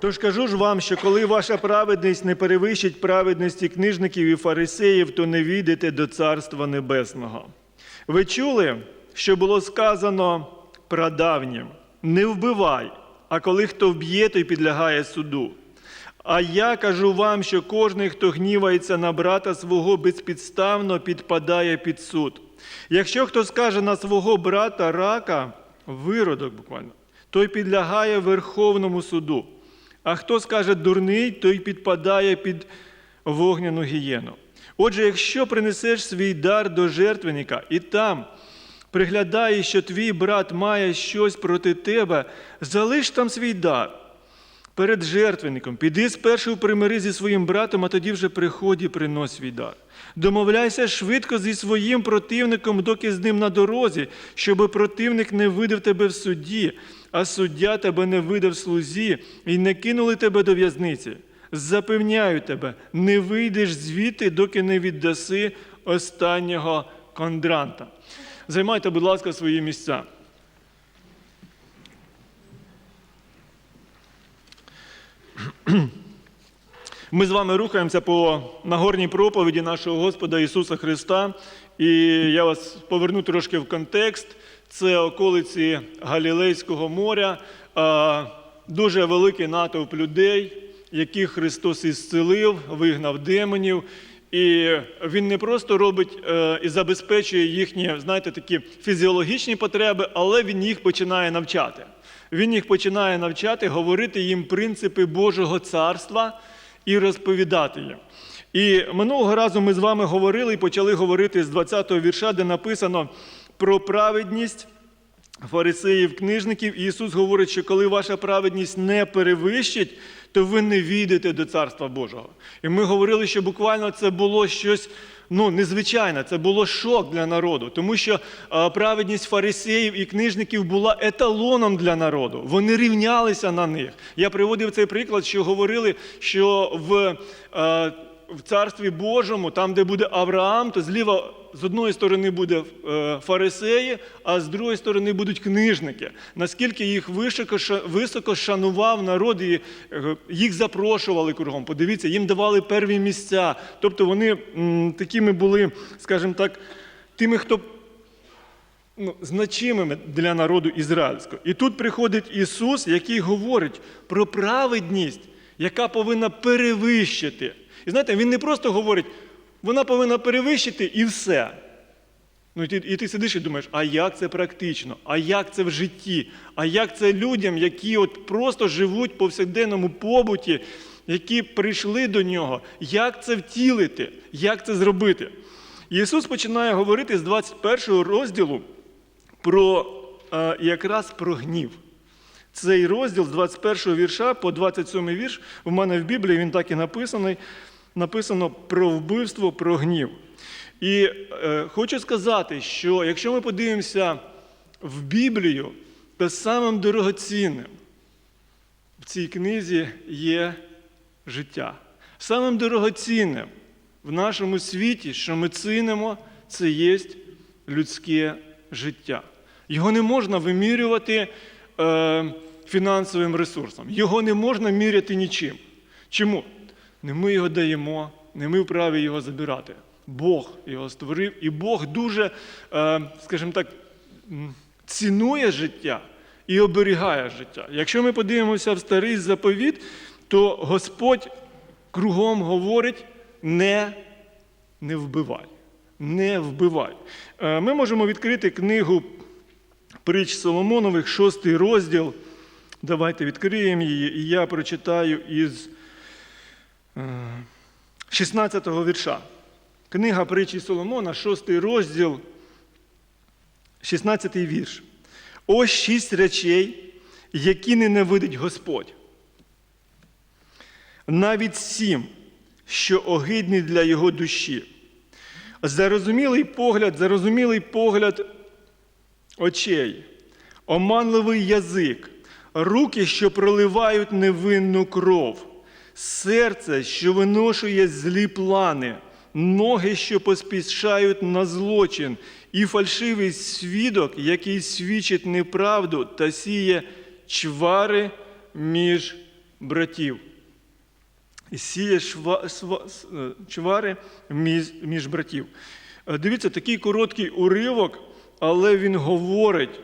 Тож кажу ж вам, що коли ваша праведність не перевищить праведності книжників і фарисеїв, то не війдете до Царства Небесного. Ви чули, що було сказано прадавнім: не вбивай, а коли хто вб'є, той підлягає суду. А я кажу вам, що кожен, хто гнівається на брата свого безпідставно, підпадає під суд. Якщо хто скаже на свого брата рака, виродок буквально, той підлягає Верховному суду. А хто скаже дурний, той підпадає під вогняну гієну. Отже, якщо принесеш свій дар до жертвенника і там приглядаєш, що твій брат має щось проти тебе, залиш там свій дар перед жертвенником. Піди спершу примири зі своїм братом, а тоді вже приході принось свій дар. Домовляйся швидко зі своїм противником, доки з ним на дорозі, щоб противник не видав тебе в суді, а суддя тебе не видав слузі і не кинули тебе до в'язниці. Запевняю тебе, не вийдеш звідти, доки не віддаси останнього кондранта. Займайте, будь ласка, свої місця. Ми з вами рухаємося по нагорній проповіді нашого Господа Ісуса Христа. І я вас поверну трошки в контекст. Це околиці Галілейського моря, дуже великий натовп людей, яких Христос ісцелив, вигнав демонів. І він не просто робить е, і забезпечує їхні, знаєте, такі фізіологічні потреби, але він їх починає навчати. Він їх починає навчати, говорити їм принципи Божого царства і розповідати їм. І минулого разу ми з вами говорили і почали говорити з 20-го вірша, де написано про праведність фарисеїв, книжників. І Ісус говорить, що коли ваша праведність не перевищить, то ви не війдете до Царства Божого. І ми говорили, що буквально це було щось ну, незвичайне, це було шок для народу, тому що е, праведність фарисеїв і книжників була еталоном для народу. Вони рівнялися на них. Я приводив цей приклад, що говорили, що в. е, в Царстві Божому, там, де буде Авраам, то зліва з одної сторони буде е, фарисеї, а з другої сторони будуть книжники. Наскільки їх високо, шанував народ і е, їх запрошували кругом. Подивіться, їм давали перві місця. Тобто вони такими були, скажімо так, тими, хто ну, значимими для народу ізраїльського. І тут приходить Ісус, який говорить про праведність, яка повинна перевищити. І знаєте, Він не просто говорить, вона повинна перевищити і все. Ну, і ти, і ти сидиш і думаєш, а як це практично? А як це в житті? А як це людям, які от просто живуть в повсякденному побуті, які прийшли до нього? Як це втілити? Як це зробити? Ісус починає говорити з 21 розділу про е, якраз про гнів. Цей розділ з 21 вірша по 27 вірш у мене в Біблії він так і написаний. Написано про вбивство, про гнів. І е, хочу сказати, що якщо ми подивимося в Біблію, то самим дорогоцінним в цій книзі є життя. Самим дорогоцінним в нашому світі, що ми цінимо, це є людське життя. Його не можна вимірювати е, фінансовим ресурсом. Його не можна міряти нічим. Чому? Не ми його даємо, не ми вправі його забирати. Бог його створив, і Бог дуже, е, скажімо так, цінує життя і оберігає життя. Якщо ми подивимося в старий заповіт, то Господь кругом говорить: не, не вбивай. Не вбивай. Е, Ми можемо відкрити книгу притч Соломонових, шостий розділ. Давайте відкриємо її, і я прочитаю із 16-го вірша. Книга притчі Соломона, 6 розділ, 16 вірш. Ось шість речей, які ненавидить Господь. Навіть сім, що огидні для його душі. Зарозумілий погляд, зарозумілий погляд очей, оманливий язик, руки, що проливають невинну кров, серце, що виношує злі плани, ноги, що поспішають на злочин, і фальшивий свідок, який свідчить неправду та сіє чвари між братів. Сіє шва, сва- е, чвари між, між братів. Е, Дивіться, такий короткий уривок, але він говорить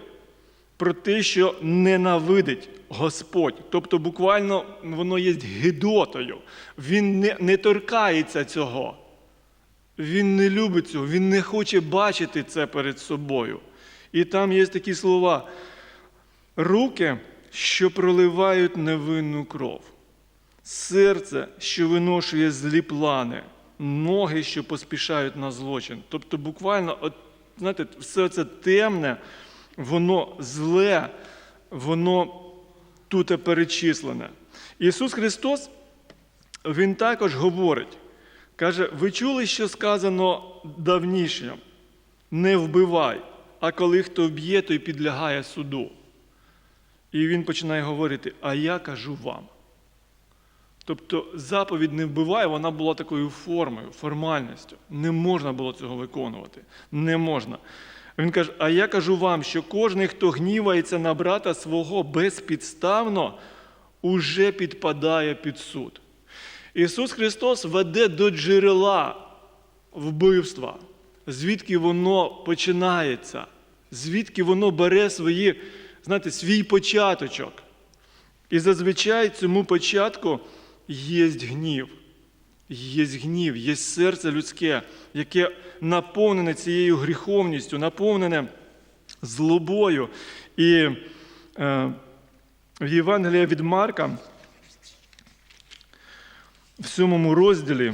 про те, що ненавидить Господь. Тобто, буквально воно є гидотою. Він не, не торкається цього. Він не любить цього, він не хоче бачити це перед собою. І там є такі слова: руки, що проливають невинну кров, серце, що виношує злі плани, ноги, що поспішають на злочин. Тобто, буквально, от, знаєте, все це темне, воно зле, воно тут перечислене. Ісус Христос, Він також говорить, каже, ви чули, що сказано давніше, не вбивай, а коли хто вб'є, той підлягає суду. І він починає говорити, а я кажу вам. Тобто заповідь не вбиває, вона була такою формою, формальністю. Не можна було цього виконувати. Не можна. Він каже: А я кажу вам, що кожен, хто гнівається на брата свого безпідставно, уже підпадає під суд. Ісус Христос веде до джерела вбивства, звідки воно починається, звідки воно бере свої, знаєте, свій початочок. І зазвичай цьому початку є гнів. Є гнів, є серце людське, яке наповнене цією гріховністю, наповнене злобою. І е, в Євангелії від Марка, в сьомому розділі,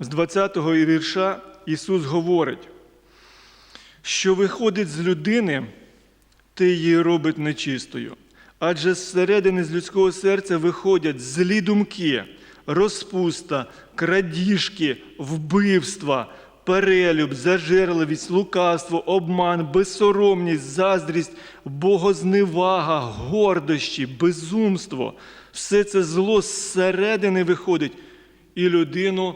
з 20-го вірша Ісус говорить, що виходить з людини, те її робить нечистою. Адже зсередини з людського серця виходять злі думки, розпуста, крадіжки, вбивства, перелюб, зажерливість, лукавство, обман, безсоромність, заздрість, богозневага, гордощі, безумство. Все це зло зсередини виходить і людину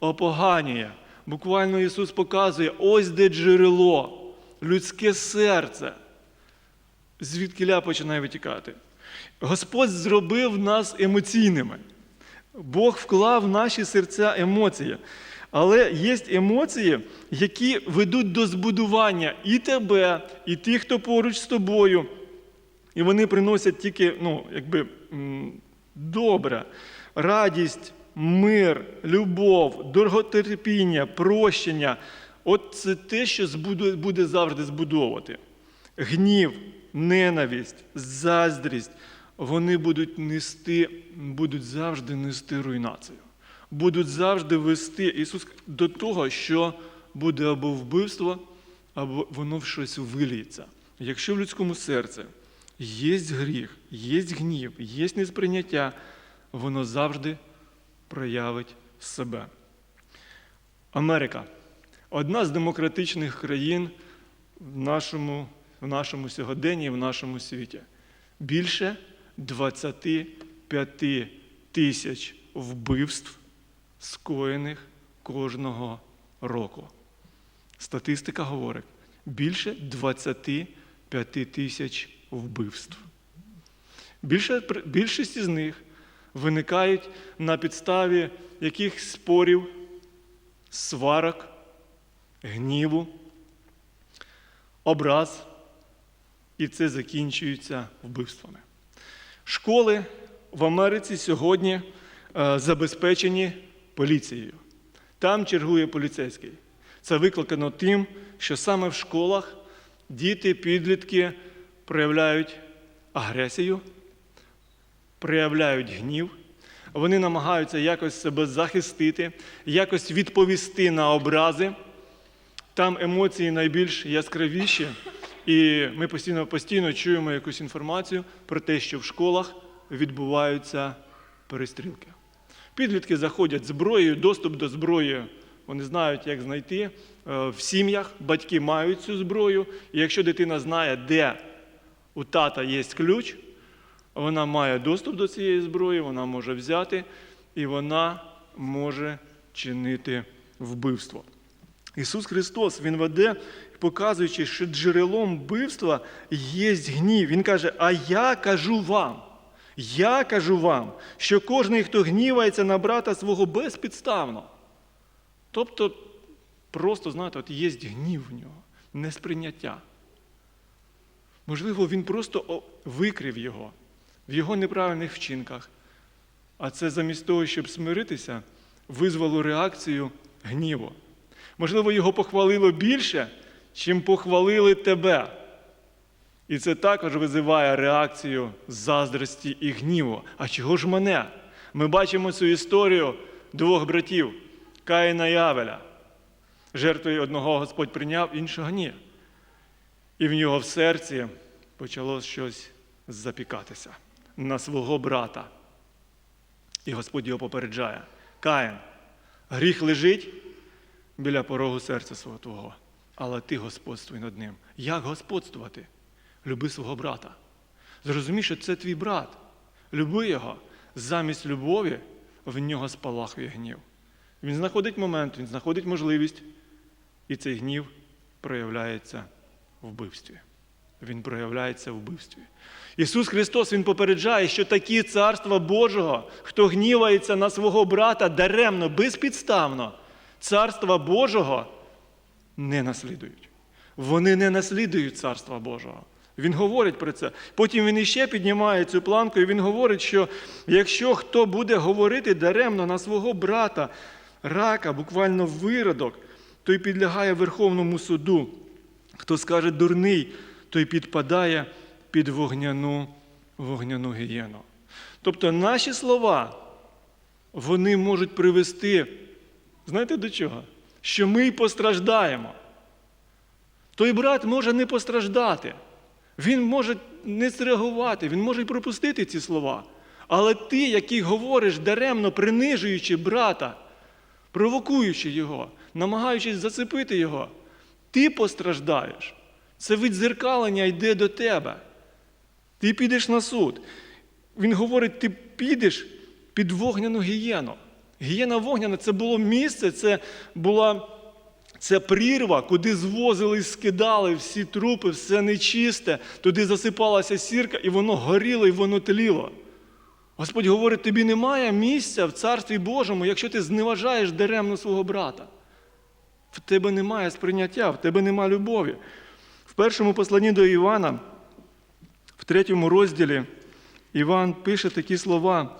опоганює. Буквально Ісус показує, ось де джерело, людське серце звідкиля починає витікати. Господь зробив нас емоційними. Бог вклав в наші серця емоції. Але є емоції, які ведуть до збудування і тебе, і тих, хто поруч з тобою. І вони приносять тільки ну, якби, добре, радість, мир, любов, дороготерпіння, прощення. От це те, що буде завжди збудовувати. Гнів, ненависть, заздрість, вони будуть нести, будуть завжди нести руйнацію. Будуть завжди вести Ісус до того, що буде або вбивство, або воно в щось виліється. Якщо в людському серці є гріх, є гнів, є несприйняття, воно завжди проявить себе. Америка одна з демократичних країн в нашому, в нашому сьогоденні, в нашому світі. Більше 25 тисяч вбивств, скоєних кожного року. Статистика говорить, більше 25 тисяч вбивств. Більшість із них виникають на підставі яких спорів, сварок, гніву, образ, і це закінчується вбивствами. Школи в Америці сьогодні е, забезпечені поліцією. Там чергує поліцейський. Це викликано тим, що саме в школах діти, підлітки проявляють агресію, проявляють гнів. Вони намагаються якось себе захистити, якось відповісти на образи. Там емоції найбільш яскравіші, і ми постійно, постійно чуємо якусь інформацію про те, що в школах відбуваються перестрілки. Підлітки заходять зброєю, доступ до зброї. Вони знають, як знайти. Е, В сім'ях батьки мають цю зброю, і якщо дитина знає, де у тата є ключ, вона має доступ до цієї зброї, вона може взяти і вона може чинити вбивство. Ісус Христос Він веде, показуючи, що джерелом вбивства є гнів. Він каже, а я кажу вам. Я кажу вам, що кожен, хто гнівається на брата свого безпідставно. Тобто, просто, знаєте, от є гнів в нього, несприйняття. Можливо, він просто викрив його в його неправильних вчинках. А це замість того, щоб смиритися, визвало реакцію гніву. Можливо, його похвалило більше, чим похвалили тебе. І це також визиває реакцію заздрості і гніву. А чого ж мене? Ми бачимо цю історію двох братів Каїна і Авеля. Жертвою одного Господь прийняв, іншого ні. І в нього в серці почало щось запікатися на свого брата. І Господь його попереджає: Каїн, гріх лежить біля порогу серця свого твого, але ти господствуй над ним. Як господствувати? Люби свого брата. Зрозумій, що це твій брат. Люби його. Замість любові в нього спалахує гнів. Він знаходить момент, він знаходить можливість, і цей гнів проявляється в вбивстві. Він проявляється в вбивстві. Ісус Христос Він попереджає, що такі царства Божого, хто гнівається на свого брата даремно, безпідставно, царства Божого не наслідують. Вони не наслідують царства Божого. Він говорить про це. Потім він іще піднімає цю планку, і він говорить, що якщо хто буде говорити даремно на свого брата, рака, буквально виродок, той підлягає Верховному суду. Хто скаже дурний, той підпадає під вогняну, вогняну гієну. Тобто наші слова, вони можуть привести, знаєте до чого? Що ми постраждаємо. Той брат може не постраждати. Він може не зреагувати, він може й пропустити ці слова. Але ти, який говориш даремно, принижуючи брата, провокуючи його, намагаючись зацепити його, ти постраждаєш. Це відзеркалення йде до тебе. Ти підеш на суд. Він говорить, ти підеш під вогняну гієну. Гієна вогняна це було місце, це була це прірва, куди звозили і скидали всі трупи, все нечисте, туди засипалася сірка, і воно горіло, і воно тліло. Господь говорить, тобі немає місця в Царстві Божому, якщо ти зневажаєш даремно свого брата. В тебе немає сприйняття, в тебе немає любові. В першому посланні до Івана, в третьому розділі, Іван пише такі слова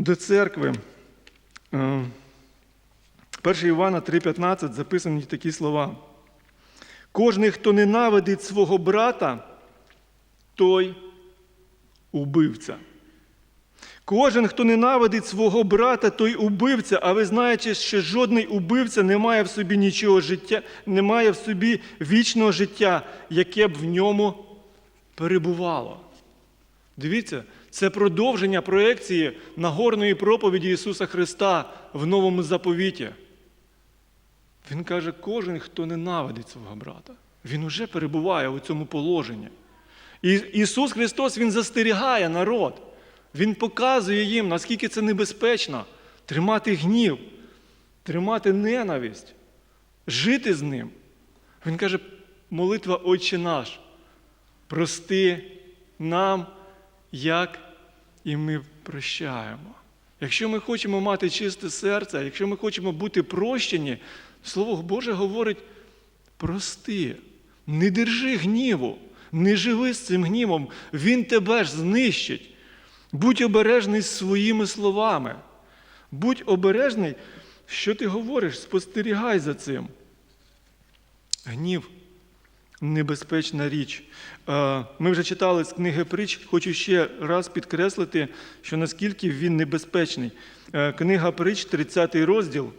до церкви. Е, 1 Івана 3,15 записані такі слова. Кожний, хто ненавидить свого брата, той убивця. Кожен, хто ненавидить свого брата, той убивця, а ви знаєте, що жодний убивця не має в собі нічого життя, не має в собі вічного життя, яке б в ньому перебувало. Дивіться, це продовження проекції Нагорної проповіді Ісуса Христа в Новому заповіті. Він каже, кожен, хто ненавидить свого брата, він уже перебуває у цьому положенні. І Ісус Христос Він застерігає народ. Він показує їм, наскільки це небезпечно тримати гнів, тримати ненависть, жити з ним. Він каже, молитва Отче наш, прости нам, як і ми прощаємо. Якщо ми хочемо мати чисте серце, якщо ми хочемо бути прощені, Слово Боже говорить: прости, не держи гніву, не живи з цим гнівом, він тебе ж знищить. Будь обережний своїми словами. Будь обережний, що ти говориш, спостерігай за цим. Гнів небезпечна річ. Е, Ми вже читали з книги притч, хочу ще раз підкреслити, що наскільки він небезпечний. Е, Книга притч, 30 розділ,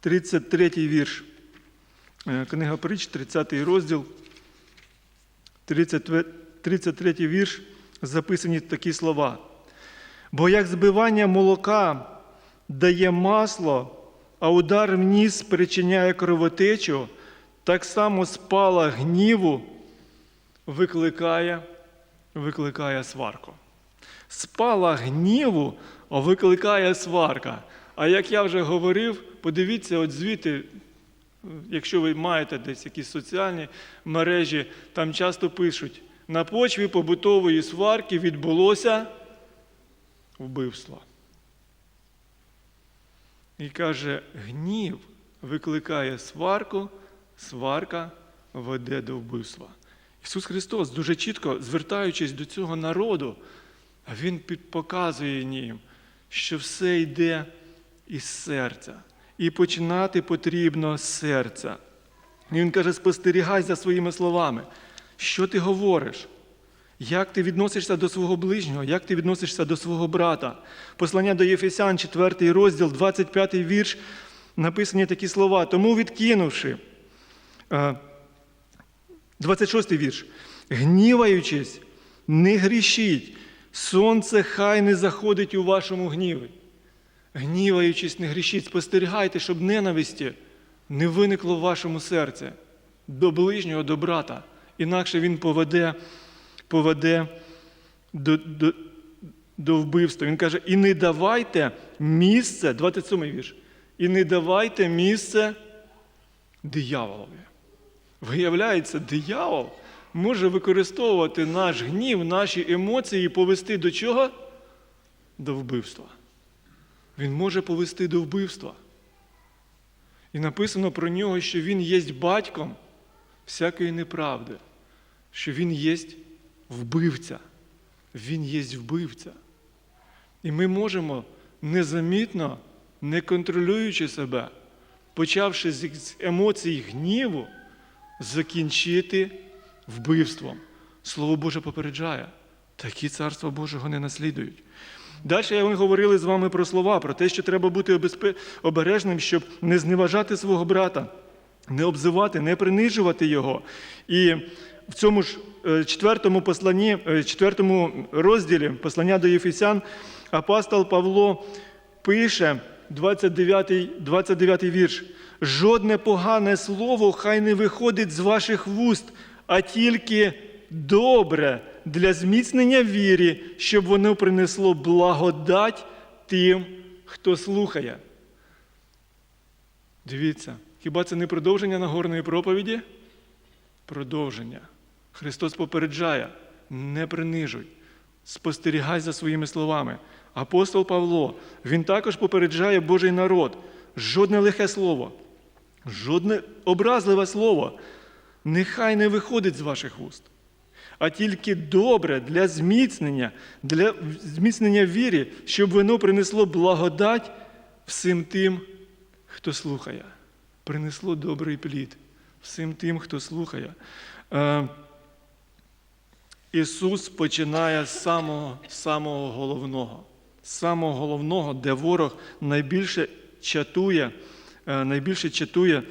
33 вірш. Е, Книга притч, 30 розділ, 33 вірш, записані такі слова. Бо як збивання молока дає масло, а удар в ніс спричиняє кровотечу, так само спала гніву викликає, викликає сварку. Спала гніву викликає сварка. А як я вже говорив, подивіться, от звідти, якщо ви маєте десь якісь соціальні мережі, там часто пишуть на почві побутової сварки відбулося вбивство. І каже, гнів викликає сварку, сварка веде до вбивства. Ісус Христос, дуже чітко звертаючись до цього народу, Він показує їм, що все йде із серця. І починати потрібно з серця. Він каже, спостерігай за своїми словами. Що ти говориш? Як ти відносишся до свого ближнього, як ти відносишся до свого брата? Послання до Єфесян, 4 розділ, 25 вірш, написані такі слова. Тому відкинувши, 26 вірш, гніваючись, не грішіть, сонце хай не заходить у вашому гніві. Гніваючись, не грішіть, спостерігайте, щоб ненависті не виникло в вашому серці до ближнього, до брата. Інакше він поведе, поведе до, до, до вбивства. Він каже, і не давайте місце, 27 вірш, і не давайте місце дияволові. Виявляється, диявол може використовувати наш гнів, наші емоції і повести до чого? До вбивства. Він може повести до вбивства. І написано про нього, що він є батьком всякої неправди, що він є вбивця. Він є вбивця. І ми можемо незамітно, не контролюючи себе, почавши з емоцій гніву, закінчити вбивством. Слово Боже попереджає, такі царства Божого не наслідують. Далі ми говорили з вами про слова, про те, що треба бути обережним, щоб не зневажати свого брата, не обзивати, не принижувати його. І в цьому ж е, четвертому посланні, е, четвертому розділі послання до Єфесян апостол Павло пише 29, 29 вірш. Жодне погане слово хай не виходить з ваших вуст, а тільки добре для зміцнення вірі, щоб воно принесло благодать тим, хто слухає. Дивіться, хіба це не продовження Нагорної проповіді? Продовження. Христос попереджає, не принижуй, спостерігай за своїми словами. Апостол Павло, він також попереджає Божий народ. Жодне лихе слово, жодне образливе слово нехай не виходить з ваших уст, а тільки добре для зміцнення, для зміцнення вірі, щоб воно принесло благодать всім тим, хто слухає. Принесло добрий плід всім тим, хто слухає. Е, Ісус починає з самого, самого головного, самого головного, де ворог найбільше чатує, е, найбільше чатує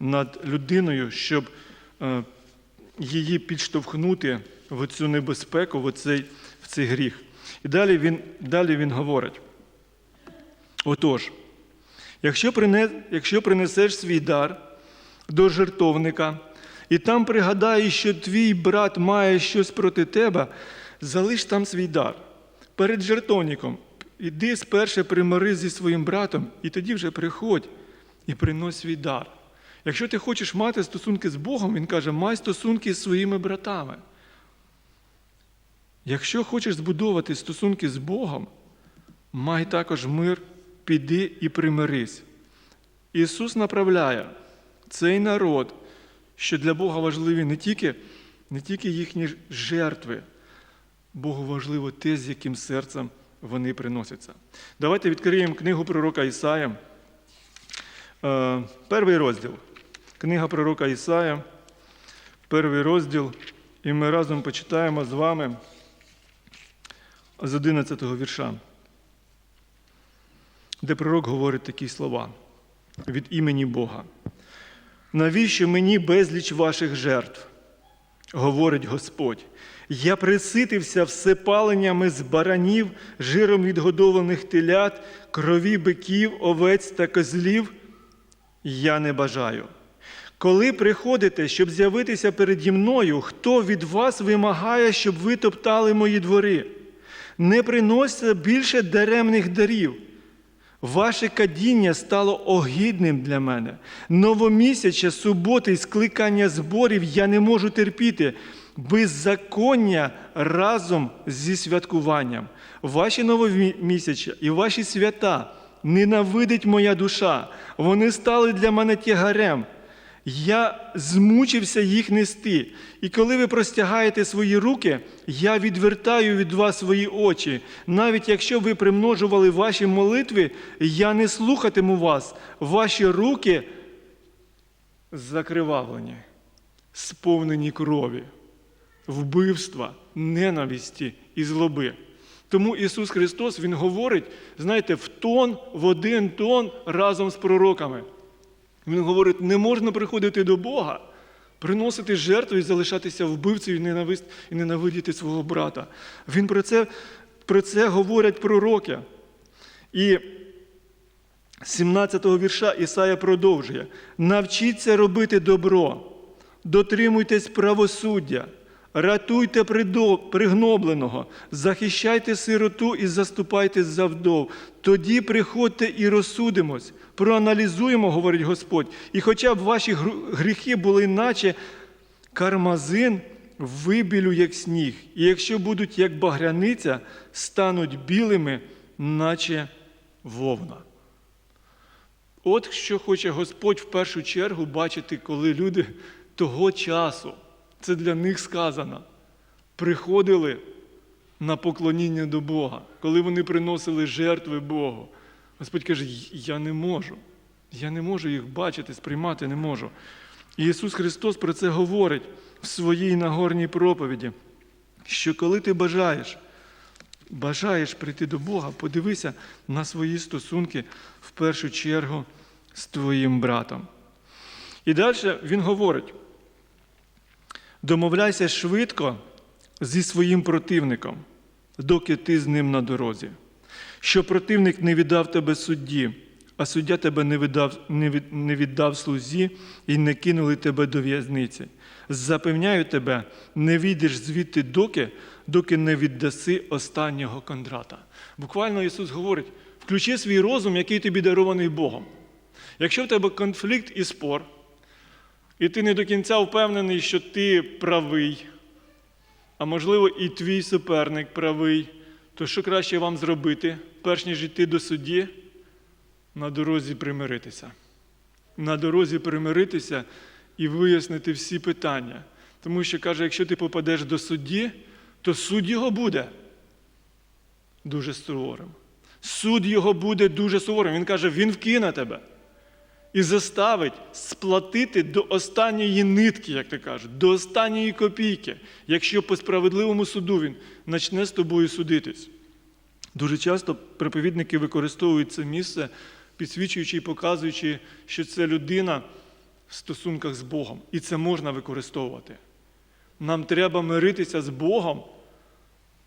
над людиною, щоб е, її підштовхнути в цю небезпеку, в цей, в цей гріх. І далі він, далі він говорить: отож, якщо, прине, якщо принесеш свій дар до жертовника, і там пригадаєш, що твій брат має щось проти тебе, залиш там свій дар. Перед жертовником іди спершу примири зі своїм братом, і тоді вже приходь і принось свій дар. Якщо ти хочеш мати стосунки з Богом, Він каже, май стосунки з своїми братами. Якщо хочеш збудовувати стосунки з Богом, май також мир, піди і примирись. Ісус направляє цей народ, що для Бога важливі не тільки, не тільки їхні жертви, Богу важливо те, з яким серцем вони приносяться. Давайте відкриємо книгу пророка Ісая. Е, Перший розділ. Книга пророка Ісая, перший розділ, і ми разом почитаємо з вами з 11 вірша, де пророк говорить такі слова від імені Бога. Навіщо мені безліч ваших жертв? говорить Господь. Я приситився всепаленнями з баранів, жиром відгодованих телят, крові биків, овець та козлів. Я не бажаю. Коли приходите, щоб з'явитися переді мною, хто від вас вимагає, щоб ви топтали мої двори? Не приносьте більше даремних дарів. Ваше кадіння стало огидним для мене. Новомісяча, суботи і скликання зборів я не можу терпіти. Беззаконня разом зі святкуванням. Ваші новомісяча і ваші свята ненавидить моя душа. Вони стали для мене тягарем. Я змучився їх нести. І коли ви простягаєте свої руки, я відвертаю від вас свої очі. Навіть якщо ви примножували ваші молитви, я не слухатиму вас. Ваші руки закривавлені, сповнені крові, вбивства, ненависті і злоби. Тому Ісус Христос Він говорить, знаєте, в тон, в один тон разом з пророками. Він говорить, не можна приходити до Бога, приносити жертву і залишатися вбивцею і ненавист, і ненавидіти свого брата. Він про це, про це говорять пророки. І 17-го вірша Ісая продовжує: навчіться робити добро, дотримуйтесь правосуддя, ратуйте пригнобленого, захищайте сироту і заступайте за вдов. Тоді приходьте і розсудимось, проаналізуємо, говорить Господь. І хоча б ваші гріхи були наче кармазин, вибілю, як сніг, і якщо будуть як багряниця, стануть білими, наче вовна. От що хоче Господь в першу чергу бачити, коли люди того часу, це для них сказано, приходили на поклоніння до Бога, коли вони приносили жертви Богу. Господь каже, я не можу. Я не можу їх бачити, сприймати не можу. І Ісус Христос про це говорить в своїй нагорній проповіді, що коли ти бажаєш, бажаєш прийти до Бога, подивися на свої стосунки в першу чергу з твоїм братом. І далі він говорить: домовляйся швидко зі своїм противником, доки ти з ним на дорозі, що противник не віддав тебе судді, а суддя тебе не віддав, не від- не віддав слузі і не кинули тебе до в'язниці. Запевняю тебе, не війдеш звідти доки, доки не віддаси останнього кондрата. Буквально Ісус говорить: включи свій розум, який тобі дарований Богом. Якщо в тебе конфлікт і спор, і ти не до кінця впевнений, що ти правий, а можливо, і твій суперник правий, то що краще вам зробити, перш ніж йти до судді, на дорозі примиритися. На дорозі примиритися і вияснити всі питання. Тому що каже, якщо ти попадеш до судді, то суд його буде дуже суворим. Суд його буде дуже суворим. Він каже, він вкине тебе і заставить сплатити до останньої нитки, як ти кажеш, до останньої копійки, якщо по справедливому суду він почне з тобою судитись. Дуже часто проповідники використовують це місце, підсвічуючи і показуючи, що це людина в стосунках з Богом. І це можна використовувати. Нам треба миритися з Богом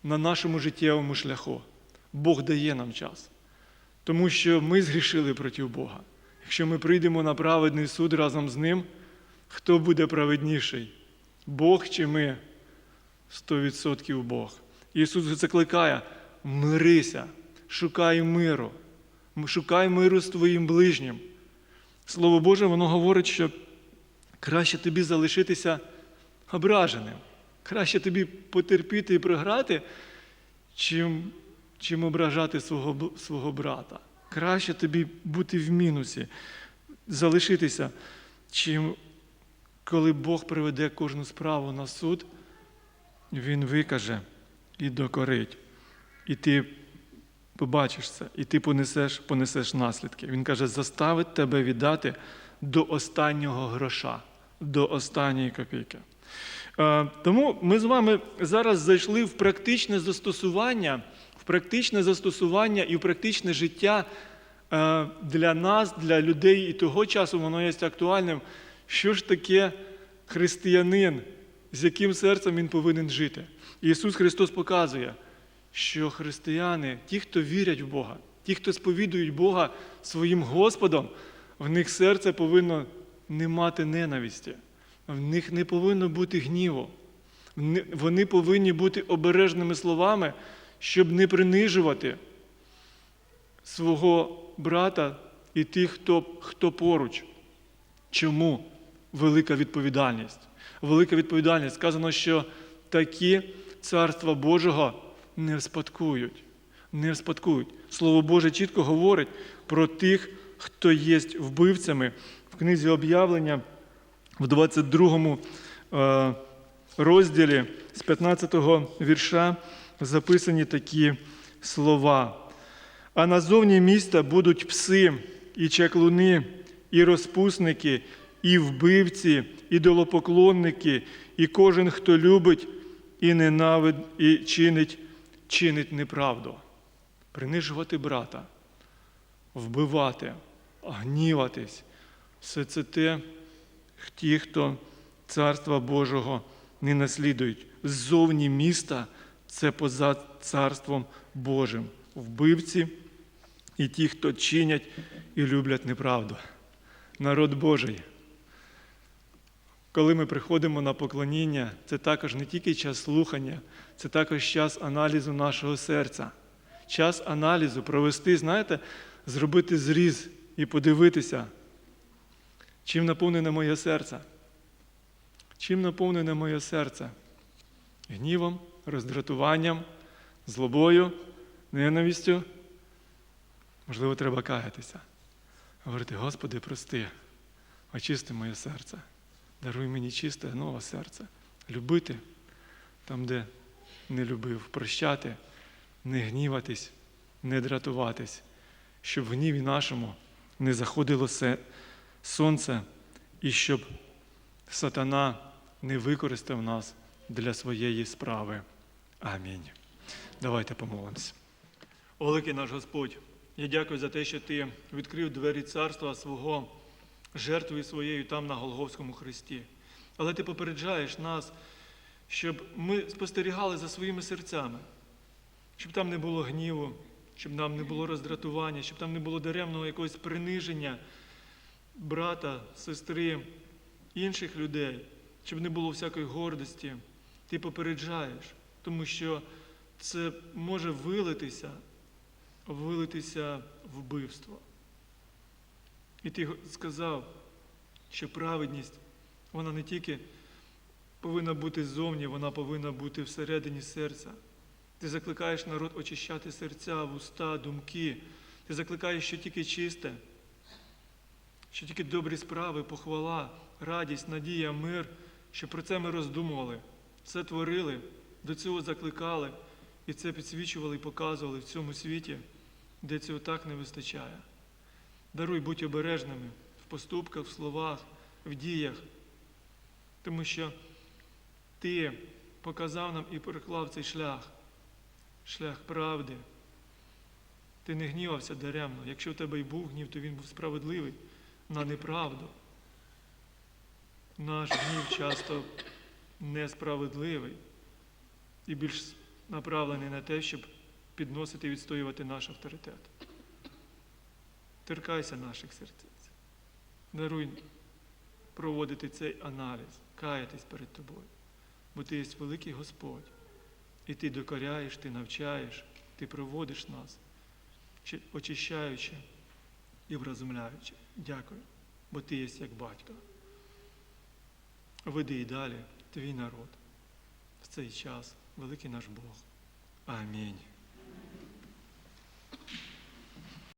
на нашому життєвому шляху. Бог дає нам час. Тому що ми згрішили проти Бога. Якщо ми прийдемо на праведний суд разом з Ним, хто буде праведніший? Бог чи ми? 100% Бог. Ісус закликає, мирися, шукай миру, шукай миру з твоїм ближнім. Слово Боже, воно говорить, що краще тобі залишитися ображеним, краще тобі потерпіти і програти, чим, чим ображати свого, свого брата. Краще тобі бути в мінусі, залишитися, чим коли Бог приведе кожну справу на суд, Він викаже і докорить. І ти побачиш це, і ти понесеш, понесеш наслідки. Він каже, заставить тебе віддати до останнього гроша, до останньої копійки. Е, Тому ми з вами зараз зайшли в практичне застосування, практичне застосування і в практичне життя е, для нас, для людей і того часу воно є актуальним. Що ж таке християнин, з яким серцем він повинен жити? І Ісус Христос показує, що християни, ті, хто вірять в Бога, ті, хто сповідують Бога своїм Господом, в них серце повинно не мати ненависті, в них не повинно бути гніву. Вони- Вони повинні бути обережними словами, щоб не принижувати свого брата і тих, хто, хто поруч. Чому велика відповідальність? велика відповідальність. Сказано, що такі царства Божого не вспадкують. Не вспадкують. Слово Боже чітко говорить про тих, хто є вбивцями. В книзі об'явлення в 22 е, розділі з 15 вірша записані такі слова. А назовні міста будуть пси, і чаклуни, і розпусники, і вбивці, і долопоклонники, і кожен, хто любить і ненавид, і чинить, чинить неправду. Принижувати брата, вбивати, гніватись. Все це те, ті, хто царства Божого не наслідують. Ззовні міста це поза царством Божим. Вбивці і ті, хто чинять і люблять неправду. Народ Божий. Коли ми приходимо на поклоніння, це також не тільки час слухання, це також час аналізу нашого серця. Час аналізу провести, знаєте, зробити зріз і подивитися, чим наповнене моє серце. Чим наповнене моє серце? Гнівом, роздратуванням, злобою, ненавистю. Можливо, треба каятися. Говорити, Господи, прости, очисти моє серце, даруй мені чисте нове серце. Любити там, де не любив, прощати, не гніватись, не дратуватись, щоб в гніві нашому не заходило сонце і щоб сатана не використав нас для своєї справи. Амінь. Давайте помолимося. Великий наш Господь, я дякую за те, що Ти відкрив двері царства свого жертвою своєю там на Голговському Христі. Але Ти попереджаєш нас, щоб ми спостерігали за своїми серцями, щоб там не було гніву, щоб нам не було роздратування, щоб там не було даремного якогось приниження брата, сестри, інших людей, щоб не було всякої гордості. Ти попереджаєш, тому що це може вилитися, вилитися вбивство. І ти сказав, що праведність, вона не тільки повинна бути ззовні, вона повинна бути всередині серця. Ти закликаєш народ очищати серця, вуста, думки. Ти закликаєш, що тільки чисте, що тільки добрі справи, похвала, радість, надія, мир, що про це ми роздумували, це творили, до цього закликали і це підсвічували і показували в цьому світі, де цього так не вистачає. Даруй будь обережними в поступках, в словах, в діях, тому що Ти показав нам і переклав цей шлях, шлях правди. Ти не гнівався даремно. Якщо в тебе й був гнів, то він був справедливий на неправду. Наш гнів часто несправедливий і більш направлений на те, щоб підносити і відстоювати наш авторитет. Торкайся наших сердець. Даруй проводити цей аналіз, каятись перед тобою. Бо ти є великий Господь. І ти докоряєш, ти навчаєш, ти проводиш нас, очищаючи і вразумляючи. Дякую, бо ти є як батько. Веди і далі твій народ в цей час, великий наш Бог. Амінь.